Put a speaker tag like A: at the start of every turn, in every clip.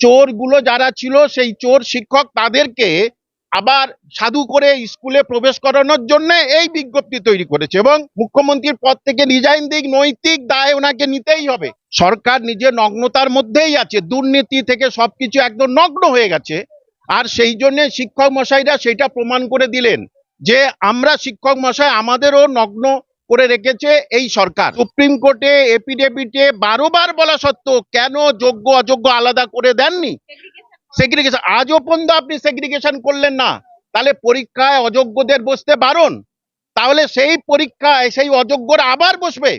A: চোরগুলো যারা ছিল, সেই চোর শিক্ষক তাদেরকে আবার সাধু করে স্কুলে প্রবেশ করানোর জন্য এই বিজ্ঞপ্তি তৈরি করেছে এবং মুখ্যমন্ত্রীর পদ থেকে রিজাইন দিক নৈতিক দায় ওনাকে নিতেই হবে। সরকার নিজের নগ্নতার মধ্যেই আছে, দুর্নীতি থেকে সবকিছু একদম নগ্ন হয়ে গেছে। আর সেই জন্য শিক্ষক মশাইরা সেটা প্রমাণ করে দিলেন যে আমরা শিক্ষক মশাই আমাদেরও নগ্ন করে রেখেছে এই সরকার। সুপ্রিম কোর্টে এপিডেভিটে বারোবার বলা সত্ত্বেও কেন যোগ্য, অযোগ্য আলাদা করে দেননি? সেগ্রিগেশন আজও পর্যন্ত আপনি সেগ্রিগেশন করলেন না। তাহলে পরীক্ষায় অযোগ্যদের বসতে বারণ। তাহলে সেই পরীক্ষায় সেই অযোগ্যরা আবার বসবে।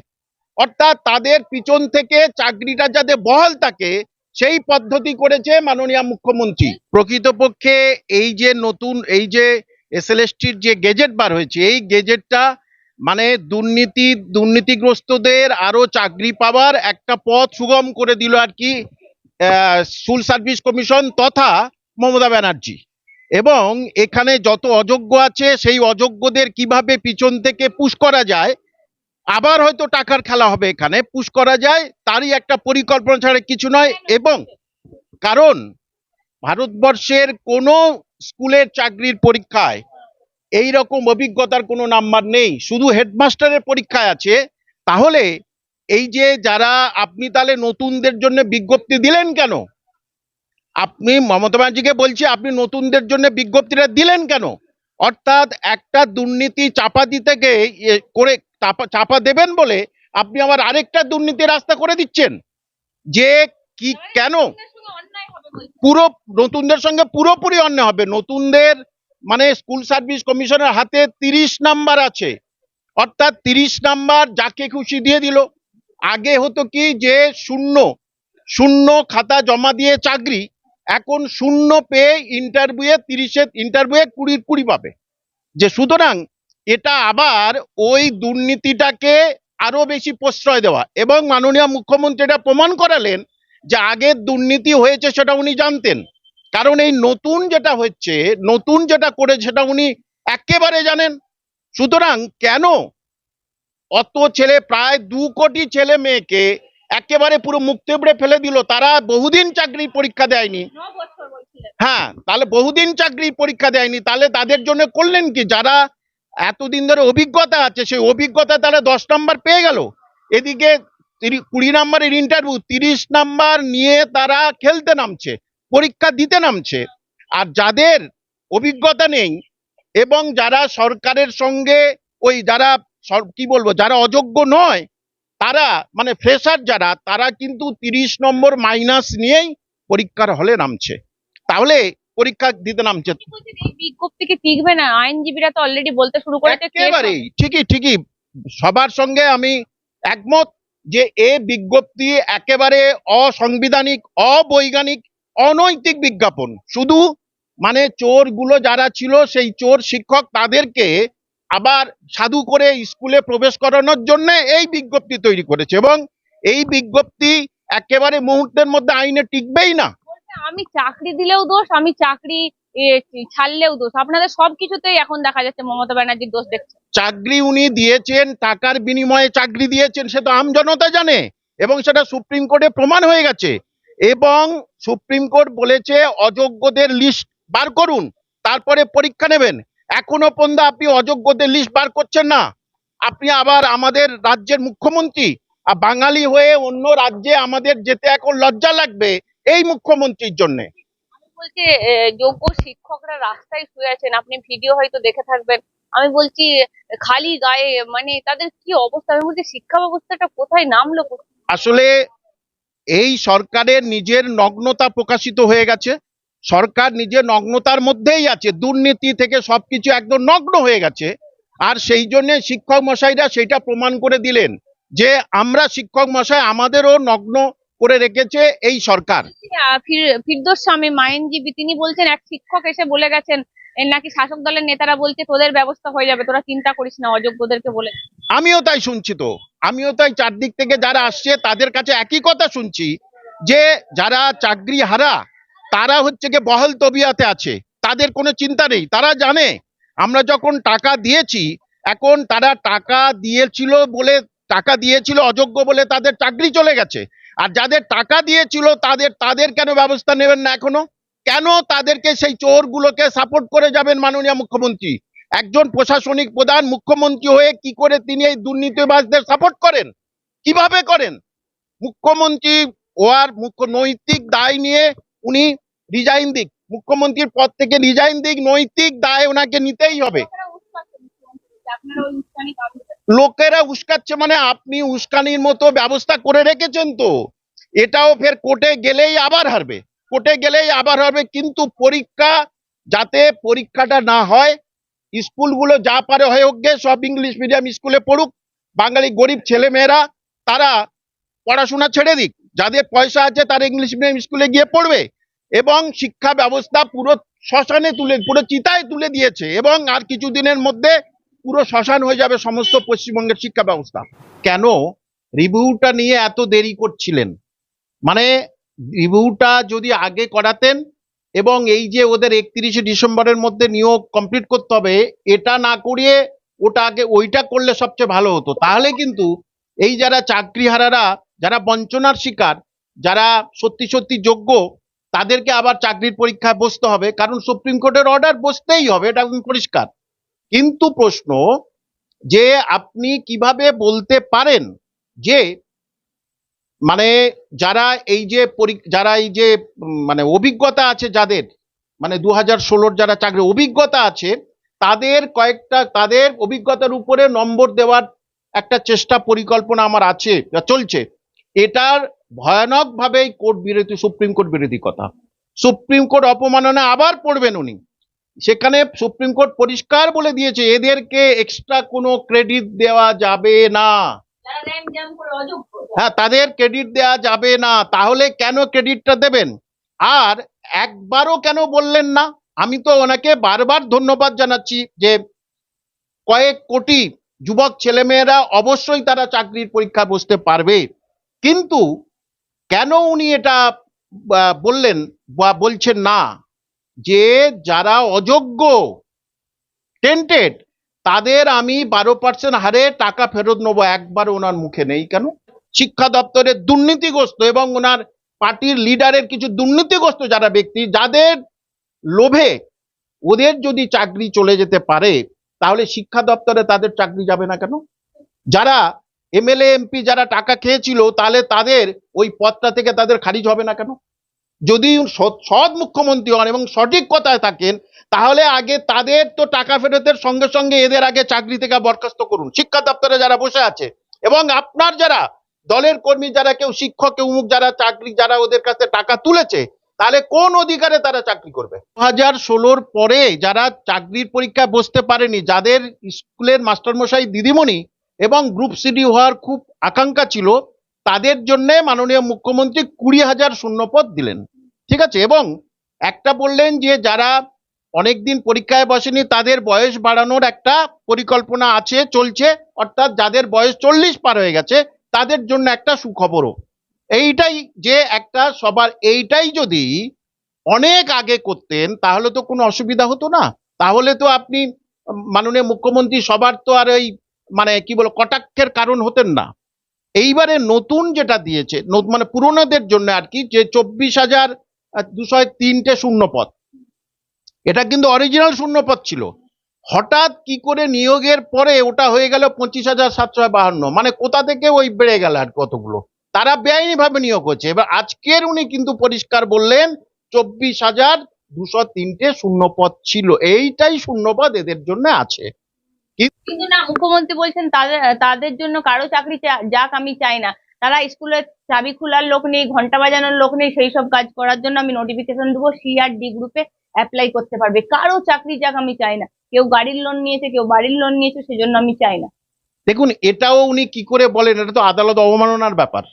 A: অর্থাৎ তাদের পিছন থেকে চাকরিটা যাতে বহাল থাকে, সেই পদ্ধতি করেছে মাননীয় মুখ্যমন্ত্রী। প্রকৃতপক্ষে এই যে নতুন, এই যে এস এসএলএসটির যে গেজেট বার হয়েছে, এই গেজেটটা মানে দুর্নীতি, দুর্নীতিগ্রস্তদের আরও চাকরি পাওয়ার একটা পথ সুগম করে দিল আর কি স্কুল সার্ভিস কমিশন তথা মমতা ব্যানার্জি। এবং এখানে যত অযোগ্য আছে, সেই অযোগ্যদের কীভাবে পিছন থেকে পুশ করা যায়, আবার হয়তো টাকার খেলা হবে এখানে। পুশ করা যায়, তারই একটা পরিকল্পনা ছাড়া কিছু নয়। এবং কারণ, ভারতবর্ষের কোনো স্কুলের চাকরির পরীক্ষায় এই রকম অভিজ্ঞতার কোনো নাম্বার নেই। শুধু হেডমাস্টারের পরীক্ষায় আছে। তাহলে এই যে যারা আপনি তাহলে নতুনদের জন্য বিজ্ঞপ্তি দিলেন কেন? আপনি মমতা ব্যানার্জিকে বলছি, আপনি নতুনদের জন্য বিজ্ঞপ্তিটা দিলেন কেন? অর্থাৎ একটা দুর্নীতি চাপা দিতে গিয়ে করে চাপা চাপা দেবেন বলে আপনি আবার আরেকটা দুর্নীতি রাস্তা করে দিচ্ছেন। যে কি, কেন? পুরো নতুনদের সঙ্গে পুরোপুরি অন্যায় হবে। নতুনদের মানে স্কুল সার্ভিস কমিশনের হাতে তিরিশ নাম্বার আছে। অর্থাৎ তিরিশ নাম্বার যাকে খুশি দিয়ে দিল। আগে হতো কি যে শূন্য শূন্য খাতা জমা দিয়ে চাকরি, এখন শূন্য পেয়ে ইন্টারভিউয়ে তিরিশে ইন্টারভিউয়ে কুড়ির কুড়ি পাবে। যে সুতরাং এটা আবার ওই দুর্নীতিটাকে আরও বেশি প্রশ্রয় দেওয়া এবং মাননীয় মুখ্যমন্ত্রী এটা প্রমাণ করালেন যে আগের দুর্নীতি হয়েছে সেটা উনি জানতেন। কারণ এই নতুন যেটা হচ্ছে নতুন যেটা করে সেটা উনি একেবারে জানেন। সুতরাং কেন অত ছেলে প্রায় দু কোটি ছেলে মেয়েকে একেবারে পুরো মুখ তেবড়ে ফেলে দিল তারা বহুদিন চাকরি পরীক্ষা দেয়নি। হ্যাঁ তাহলে বহুদিন চাকরি পরীক্ষা দেয়নি তাহলে তাদের জন্য করলেন কি? যারা এতদিন ধরে অভিজ্ঞতা আছে সেই অভিজ্ঞতা তারা দশ নম্বর পেয়ে গেল। এদিকে কুড়ি নম্বরের ইন্টারভিউ তিরিশ নাম্বার নিয়ে তারা খেলতে নামছে। পরীক্ষা দিতে নামছে। আর যাদের অভিজ্ঞতা নেই এবং যারা সরকারের সঙ্গে ওই যারা কি বলব যারা অযোগ্য নয় তারা মানে ফ্রেশার যারা তারা কিন্তু তিরিশ নম্বর মাইনাস নিয়েই পরীক্ষার হলে নামছে। তাহলে পরীক্ষা দিতে নামছে।
B: টিকবে না? আইনজীবীরা তো অলরেডি বলতে শুরু করেছে case
A: একেবারেই ঠিকই ঠিকই। সবার সঙ্গে আমি একমত যে এ বিজ্ঞপ্তি একেবারে অসাংবিধানিক অবৈজ্ঞানিক অনৈতিক বিজ্ঞাপন। শুধু মানে চোরগুলো যারা ছিল সেই চোর শিক্ষক তাদেরকে আবার সাধু করে স্কুলে প্রবেশ করানোর জন্য এই বিজ্ঞপ্তি তৈরি করেছে এবং এই বিজ্ঞপ্তি একেবারে মুহূর্তের মধ্যে আইনে টিকবেই না।
B: আমি চাকরি দিলেও দোষ আমি চাকরি ছাড়লেও দোষ। আপনাদের সবকিছুতেই এখন দেখা যাচ্ছে মমতা ব্যানার্জির দোষ দেখছে
A: চাকরি উনি দিয়েছেন টাকার বিনিময়ে চাকরি দিয়েছেন সে তো আমজনতা জানে এবং সেটা সুপ্রিম কোর্টে প্রমাণ হয়ে গেছে। এবং সুপ্রিম কোর্ট বলেছে অযোগ্যদের লিস্ট বার করুন তারপরে পরীক্ষা নেবেন। এখনও পর্যন্ত আপনি অযোগ্যদের লিস্ট বার করছেন না। আপনি আবার আমাদের রাজ্যের মুখ্যমন্ত্রী আর বাঙালি হয়ে অন্য রাজ্যে আমাদের যেতে এখন লজ্জা লাগবে এই মুখ্যমন্ত্রীর জন্যে।
B: আমি বলছি যোগ্য শিক্ষকরা রাস্তায় শুয়ে আছেন আপনি ভিডিও হয়তো দেখে থাকবেন। আমি বলছি খালি গায়ে মানে তাদের কি অবস্থা? আমি বলছি শিক্ষা ব্যবস্থাটা কোথায় নামলো?
A: আসলে এই সরকারের নিজের নগ্নতা প্রকাশিত হয়ে গেছে। সরকার নিজের নগ্নতার মধ্যেই আছে। দুর্নীতি থেকে সবকিছু একদম নগ্ন হয়ে গেছে। আর সেই জন্য শিক্ষক মশাইরা সেটা প্রমাণ করে দিলেন যে আমরা শিক্ষক মশাই আমাদেরও নগ্ন করে রেখেছে এই সরকার।
B: ফিরদৌস স্বামী আইনজীবী তিনি বলছেন এক শিক্ষক এসে বলে গেছেন নাকি শাসক দলের নেতারা বলছে তোদের ব্যবস্থা হয়ে যাবে তোরা চিন্তা করিস না অযোগ্যদেরকে বলে
A: আমিও তাই শুনছি তো। আমিও তাই চারদিক থেকে যারা আসছে, তাদের কাছে একই কথা শুনছি যে যারা চাকরি হারা, তারা হচ্ছে গিয়ে বহাল তবিয়াতে আছে। তাদের কোনো চিন্তা নেই। তারা জানে, আমরা যখন টাকা দিয়েছি, এখন তারা টাকা দিয়েছিল বলে, টাকা দিয়েছিল অযোগ্য বলে তাদের চাকরি চলে গেছে। আর যাদের টাকা দিয়েছিল, তাদের তাদের কেন ব্যবস্থা নেবেন না এখনও? কেন তাদেরকে সেই চোরগুলোকে সাপোর্ট করে যাবেন মাননীয় মুখ্যমন্ত্রী? একজন প্রশাসনিক প্রধান মুখ্যমন্ত্রী হয়ে কি করে তিনি এই দুর্নীতিবাজদের সাপোর্ট করেন? কীভাবে করেন? মুখ্যমন্ত্রী ওয়ার মুখ্য নৈতিক দায় নিয়ে উনি রিজাইন দিক। মুখ্যমন্ত্রীর পদ থেকে রিজাইন দিক, নৈতিক দায় ওনাকে নিতেই হবে। লোকেরা উস্কাচ্ছে মানে আপনি উস্কানির মতো ব্যবস্থা করে রেখেছেন তো। এটাও ফের কোর্টে গেলেই আবার হারবে। কোর্টে গেলেই আবার হবে কিন্তু পরীক্ষা যাতে পরীক্ষাটা না হয় স্কুলগুলো যা পারে হয়ে হোক গে, সব ইংলিশ মিডিয়াম স্কুলে পড়ুক। বাঙালি গরিব ছেলেমেয়েরা তারা পড়াশোনা ছেড়ে দিক। যাদের পয়সা আছে তারা ইংলিশ মিডিয়াম স্কুলে গিয়ে পড়বে। এবং শিক্ষা ব্যবস্থা পুরো শ্মশানে তুলে পুরো চিতায় তুলে দিয়েছে। এবং আর কিছুদিনের মধ্যে পুরো শ্মশান হয়ে যাবে সমস্ত পশ্চিমবঙ্গের শিক্ষা ব্যবস্থা। কেন? রিভিউটা নিয়ে এত দেরি করছিলেন। মানে রিভিউটা যদি আগে করাতেন এবং এই যে ওদের একত্রিশে ডিসেম্বরের মধ্যে নিয়োগ কমপ্লিট করতে হবে, এটা না করিয়ে ওটা আগে ওইটা করলে সবচেয়ে ভালো হতো। তাহলে কিন্তু এই যারা চাকরিহারারা, যারা বঞ্চনার শিকার, যারা সত্যি সত্যি যোগ্য, তাদেরকে আবার চাকরির পরীক্ষায় বসতে হবে, কারণ সুপ্রিম কোর্টের অর্ডার বসতেই হবে, এটা পরিষ্কার। কিন্তু প্রশ্ন যে আপনি কীভাবে বলতে পারেন যে মানে যারা এই যে যারা এই যে মানে অভিজ্ঞতা আছে যাদের মানে দু হাজার ষোলোর যারা চাকরি, অভিজ্ঞতা আছে, তাদের কয়েকটা, তাদের অভিজ্ঞতার উপরে নম্বর দেওয়ার একটা চেষ্টা পরিকল্পনা আমার আছে চলছে। এটার ভয়ানকভাবে কোর্ট বিরোধী, সুপ্রিম কোর্ট বিরোধী কথা। সুপ্রিম কোর্ট অপমাননা আবার পড়বেন উনি। সেখানে সুপ্রিম কোর্ট পরিষ্কার বলে দিয়েছে, এদেরকে এক্সট্রা কোনো ক্রেডিট দেওয়া যাবে না। হ্যাঁ তাদের ক্রেডিট দেওয়া যাবে না। তাহলে কেন ক্রেডিটটা দেবেন? আর একবারও কেন বললেন না? আমি তো ওনাকে বারবার ধন্যবাদ জানাচ্ছি যে কয়েক কোটি যুবক ছেলেমেয়েরা অবশ্যই তারা চাকরির পরীক্ষা বসতে পারবে। কিন্তু কেন উনি এটা বললেন বা বলছেন না? যে যারা অযোগ্য টেন্টেড তাদের আমি বারো পার্সেন্ট হারে টাকা ফেরত নেব, একবার ওনার মুখে নেই কেন? শিক্ষা দপ্তরের দুর্নীতিগ্রস্ত এবং ওনার পার্টির লিডারের কিছু দুর্নীতিগ্রস্ত যারা ব্যক্তি, যাদের লোভে ওদের যদি চাকরি চলে যেতে পারে, তাহলে শিক্ষা দপ্তরে তাদের চাকরি যাবে না কেন? যারা এমএলএ, এমপি যারা টাকা খেয়েছিল, তাহলে তাদের ওই পদটা থেকে তাদের খারিজ হবে না কেন? যদি সৎ মুখ্যমন্ত্রী হন এবং সঠিক কথায় থাকেন, তাহলে আগে তাদের তো টাকা ফেরতের সঙ্গে সঙ্গে এদের আগে চাকরি থেকে বরখাস্ত করুন। শিক্ষা দপ্তরে যারা বসে আছে এবং আপনার যারা দলের কর্মী, যারা কেউ শিক্ষক, কেউ উমুক যারা চাকরি, যারা ওদের কাছে টাকা তুলেছে, তাহলে কোন অধিকারে তারা চাকরি করবে? দু হাজার ষোলোর পরে যারা চাকরির পরীক্ষায় বসতে পারেনি, যাদের স্কুলের মাস্টারমশাই, দিদিমণি এবং গ্রুপ সিডি হওয়ার খুব আকাঙ্ক্ষা ছিল তাদের জন্য মাননীয় মুখ্যমন্ত্রী কুড়ি হাজার শূন্যপদ দিলেন। ঠিক আছে? এবং একটা বললেন যে যারা অনেকদিন পরীক্ষায় বসেনি, তাদের বয়স বাড়ানোর একটা পরিকল্পনা আছে, চলছে। অর্থাৎ যাদের বয়স চল্লিশ পার হয়ে গেছে, তাদের জন্য একটা সুখবরও। এইটাই যে একটা সবার, এইটাই যদি অনেক আগে করতেন, তাহলে তো কোনো অসুবিধা হতো না। তাহলে তো আপনি মাননীয় মুখ্যমন্ত্রী সবার তো আর ওই মানে কি বলো, কটাক্ষের কারণ হতেন না। এইবারে নতুন যেটা দিয়েছে মানে পুরোনোদের জন্য আর কি, যে চব্বিশ হাজার দুশো তিনটে শূন্য পদ এটা কিন্তু অরিজিনাল শূন্য পদ ছিল। হঠাৎ কি করে নিয়োগের পরে ওটা হয়ে গেল পঁচিশ হাজার সাতশো বাহান্ন। মানে কোথা থেকে ওই বেড়ে গেল আর কতগুলো তারা বেআইনি ভাবে নিয়োগ হচ্ছে। এবার আজকের উনি কিন্তু পরিষ্কার বললেন, চব্বিশ হাজার দুশো তিনটে শূন্যপদ ছিল। এইটাই শূন্যপদ এদের জন্য আছে।
B: কিন্তু না মুখ্যমন্ত্রী বলছেন তাদের তাদের জন্য কারও চাকরি চা- যাক আমি চাই না। তারা স্কুলের চাবি খোলার লোক নেই ঘণ্টা বাজানোর লোক নেই সেই সব কাজ করার জন্য আমি নোটিফিকেশন দেবো সি আর ডি গ্রুপে অ্যাপ্লাই করতে পারবে। কারও চাকরি যাক আমি চাই না। কেউ গাড়ির লোন নিয়েছে কেউ বাড়ির লোন নিয়েছে সেজন্য আমি চাই না।
A: দেখুন এটাও উনি কি করে বলেন এটা তো আদালত অবমাননার ব্যাপার।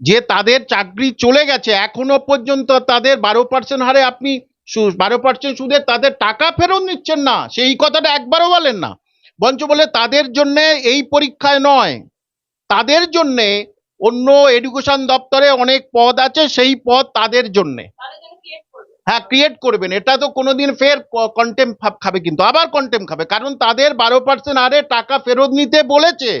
A: যে তাদের চাকরি চলে গেছে এখনও পর্যন্ত তাদের বারো পার্সেন্ট হারে আপনি বারো পার্সেন্ট সুদে তাদের টাকা ফেরত নিচ্ছেন না। সেই কথাটা একবারও বলেন না। বঞ্চ বলে তাদের জন্য এই পরীক্ষায় নয়। তাদের জন্যে অন্য এডুকেশন দপ্তরে অনেক পদ আছে সেই পদ তাদের জন্যে। হ্যাঁ ক্রিয়েট করবেন। এটা তো কোনোদিন ফের কন্টেম খাবে কিন্তু আবার কন্টেম খাবে। কারণ তাদের বারো পার্সেন্ট আরে টাকা ফেরত নিতে বলেছে।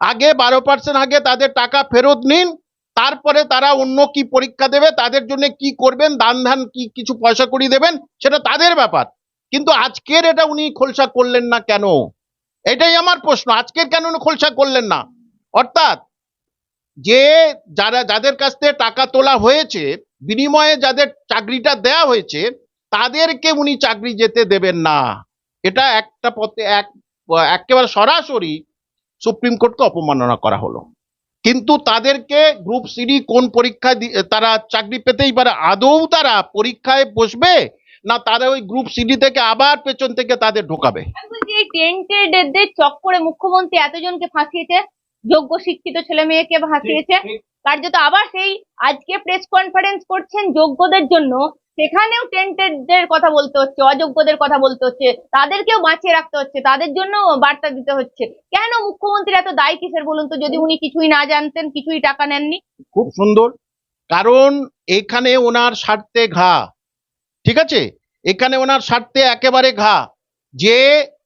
A: আগে বারো পার্সেন্ট আগে তাদের টাকা ফেরত নিন তারপরে তারা অন্য কি পরীক্ষা দেবে তাদের জন্য কি করবেন দান ধান কি কিছু পয়সা করি দেবেন সেটা তাদের ব্যাপার। কিন্তু আজকের এটা উনি খোলসা করলেন না কেন? এটাই আমার প্রশ্ন। আজকের কেন খোলসা করলেন না? অর্থাৎ যে যারা, যাদের কাছ থেকে টাকা তোলা হয়েছে, বিনিময়ে যাদের চাকরিটা দেয়া হয়েছে, তাদেরকে উনি চাকরি যেতে দেবেন না। এটা একটা পথে, এক, একেবারে সরাসরি সুপ্রিম কোর্টকে অপমাননা করা হলো। কিন্তু তাদেরকে গ্রুপ সিডি কোন পরীক্ষা দি- তারা চাকরি পেতেই পারে, আদৌ তারা পরীক্ষায় বসবে? না তারা ওই গ্রুপ সিডি থেকে আবার পেছন থেকে তাদের ঢোকাবে।
B: টেন্টেডদের চক্করে মুখ্যমন্ত্রী এতজনকে ফাঁসিয়েছে যোগ্য শিক্ষিত ছেলে মেয়েকে ফাঁসিয়েছে কার্যত আবার সেই আজকে প্রেস কনফারেন্স করছেন যোগ্যদের জন্য সেখানেও টেন্টেডদের কথা বলতে হচ্ছে অযোগ্যদের কথা বলতে হচ্ছে তাদেরকেও বাঁচিয়ে রাখতে হচ্ছে তাদের জন্য বার্তা দিতে হচ্ছে। কেন মুখ্যমন্ত্রী এত দায়ী কিসের বলুন তো যদি উনি কিছুই না জানতেন কিছুই টাকা নেননি?
A: খুব সুন্দর কারণ এখানে ওনার স্বার্থে ঘা। ঠিক আছে? এখানে ওনার স্বার্থে একেবারে ঘা। যে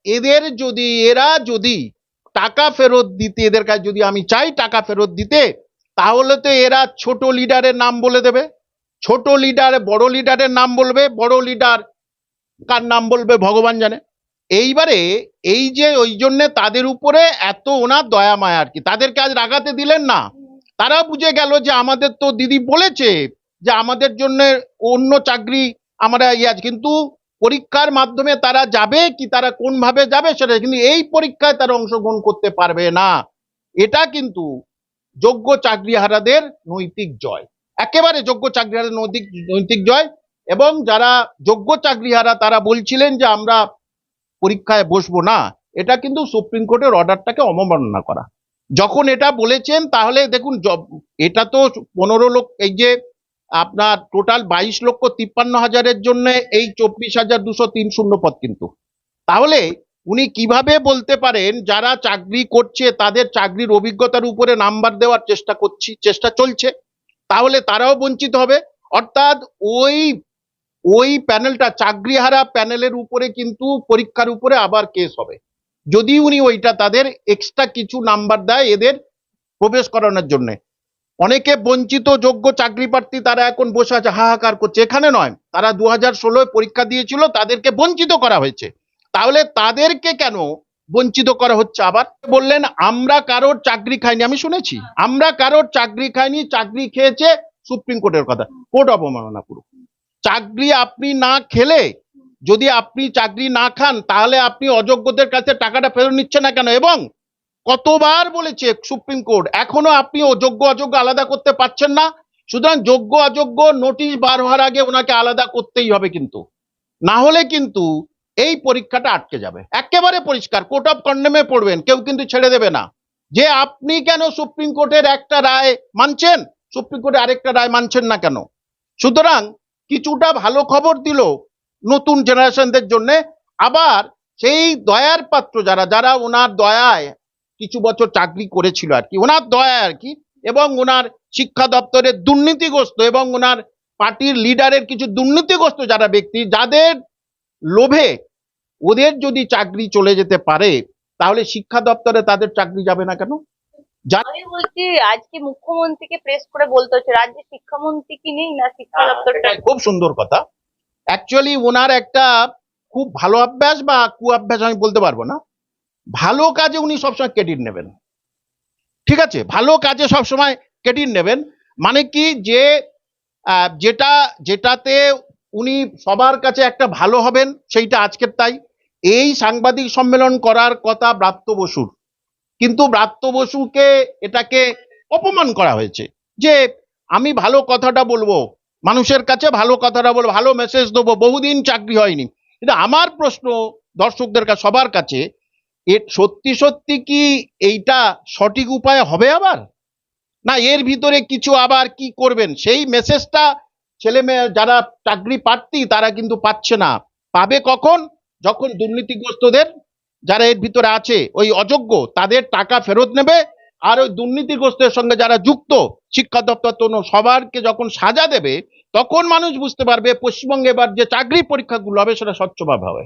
A: এদের যদি, এরা যদি টাকা ফেরত দিতে, এদের কাছে যদি আমি চাই টাকা ফেরত দিতে, তাহলে তো এরা ছোট লিডারের নাম বলে দেবে। ছোট লিডার, বড় লিডারের নাম বলবে। বড় লিডার কার নাম বলবে ভগবান জানে। এইবারে এই যে, ওই জন্যে তাদের উপরে এত ওনার দয়া মায়া আর কি। তাদেরকে আজ রাগাতে দিলেন না। তারা বুঝে গেল যে আমাদের তো দিদি বলেছে যে আমাদের জন্য অন্য চাকরি আমরা ইয়ে কিন্তু পরীক্ষার মাধ্যমে তারা যাবে কি, তারা কোন ভাবে যাবে সেটা কিন্তু এই পরীক্ষায় তারা অংশগ্রহণ করতে পারবে না। এটা কিন্তু যোগ্য চাকরিহারাদের নৈতিক জয়। একেবারে যোগ্য চাকরিহারাদের নৈতিক নৈতিক জয়। এবং যারা যোগ্য চাকরিহারা, তারা বলছিলেন যে আমরা পরীক্ষায় বসবো না। এটা কিন্তু সুপ্রিম কোর্টের অর্ডারটাকে অবমাননা করা। যখন এটা বলেছেন, তাহলে দেখুন এটা তো পনেরো লোক, এই যে আপনার টোটাল বাইশ লক্ষ তিপ্পান্ন হাজারের জন্য এই চব্বিশ হাজার দুশো তিন শূন্য পদ কিন্তু। তাহলে উনি কীভাবে বলতে পারেন, যারা চাকরি করছে, তাদের চাকরির অভিজ্ঞতার উপরে নাম্বার দেওয়ার চেষ্টা করছি, চেষ্টা চলছে, তাহলে তারাও বঞ্চিত হবে। অর্থাৎ ওই ওই প্যানেলটা, চাকরিহারা প্যানেলের উপরে কিন্তু পরীক্ষার উপরে আবার কেস হবে। যদি উনি ওইটা তাদের এক্সট্রা কিছু নাম্বার দেয় এদের প্রবেশ করানোর জন্য। অনেকে বঞ্চিত, যোগ্য চাকরি প্রার্থী তারা এখন বসে আছে, হাহাকার করছে। এখানে নয়, তারা দু হাজার ষোলোয় পরীক্ষা দিয়েছিল, তাদেরকে বঞ্চিত করা হয়েছে। তাহলে তাদেরকে কেন বঞ্চিত করা হচ্ছে আবার? বললেন, আমরা কারোর চাকরি খাইনি। আমি শুনেছি, আমরা কারোর চাকরি খাইনি, চাকরি খেয়েছে সুপ্রিম কোর্টের কথা, কোর্ট অবমাননা পুরো চাকরি আপনি না খেলে, যদি আপনি চাকরি না খান, তাহলে আপনি অযোগ্যদের কাছে টাকাটা ফেরত নিচ্ছে না কেন? এবং কতবার বলেছে সুপ্রিম কোর্ট? এখনও আপনি অযোগ্য অযোগ্য আলাদা করতে পারছেন না। সুতরাং যোগ্য অযোগ্য নোটিশ বার হওয়ার আগে ওনাকে আলাদা করতেই হবে কিন্তু। না হলে কিন্তু এই পরীক্ষাটা আটকে যাবে। একেবারে পরিষ্কার, কোর্ট অফ কন্ডেমে পড়বেন, কেউ কিন্তু ছেড়ে দেবে না। যে আপনি কেন সুপ্রিম কোর্টের একটা রায় মানছেন, সুপ্রিম কোর্টের আরেকটা রায় মানছেন না কেন? সুতরাং কিছুটা ভালো খবর দিল নতুন জেনারেশনদের জন্য। আবার সেই দয়ার পাত্র যারা যারা ওনার দয়ায় কিছু বছর চাকরি করেছিল আর কি। ওনার দয়া আর কি। এবং ওনার শিক্ষা দপ্তরের দুর্নীতিগ্রস্ত এবং ওনার পার্টির লিডারের কিছু দুর্নীতিগ্রস্ত যারা ব্যক্তি যাদের লোভে ওদের যদি চাকরি চলে যেতে পারে তাহলে শিক্ষা দপ্তরে তাদের চাকরি যাবে না কেন?
B: আমি বলছি আজকে মুখ্যমন্ত্রীকে প্রেস করে বলতে হচ্ছে রাজ্যের শিক্ষামন্ত্রী কি নেই না শিক্ষা দপ্তরটা?
A: খুব সুন্দর কথা। অ্যাকচুয়ালি ওনার একটা খুব ভালো অভ্যাস বা কু অভ্যাস আমি বলতে পারব না। ভালো কাজে উনি সবসময় ক্রেডিট নেবেন। ঠিক আছে? ভালো কাজে সবসময় ক্রেডিট নেবেন। মানে কি? যে যেটা, যেটাতে উনি সবার কাছে একটা ভালো হবেন, সেইটা আজকের তাই। এই সাংবাদিক সম্মেলন করার কথা ব্রাত্য বসুর। কিন্তু ব্রাত্য বসুকে এটাকে অপমান করা হয়েছে। যে, আমি ভালো কথাটা বলব, মানুষের কাছে ভালো কথাটা বলব, ভালো মেসেজ দেবো, বহুদিন চাকরি হয়নি। কিন্তু আমার প্রশ্ন দর্শকদের কাছে সবার কাছে সত্যি সত্যি কি এইটা সঠিক উপায় হবে আবার? না, এর ভিতরে কিছু আবার কি করবেন? সেই মেসেজটা ছেলে মেয়ে যারা চাকরি প্রার্থী, তারা কিন্তু পাচ্ছে না। পাবে কখন? যখন দুর্নীতিগ্রস্তদের যারা এর ভিতরে আছে, ওই অযোগ্য, তাদের টাকা ফেরত নেবে। আর ওই দুর্নীতিগ্রস্তের সঙ্গে যারা যুক্ত, শিক্ষা দপ্তর তো সবারকে যখন সাজা দেবে, তখন মানুষ বুঝতে পারবে পশ্চিমবঙ্গে এবার যে চাকরি পরীক্ষাগুলো হবে, সেটা স্বচ্ছভাবে হবে।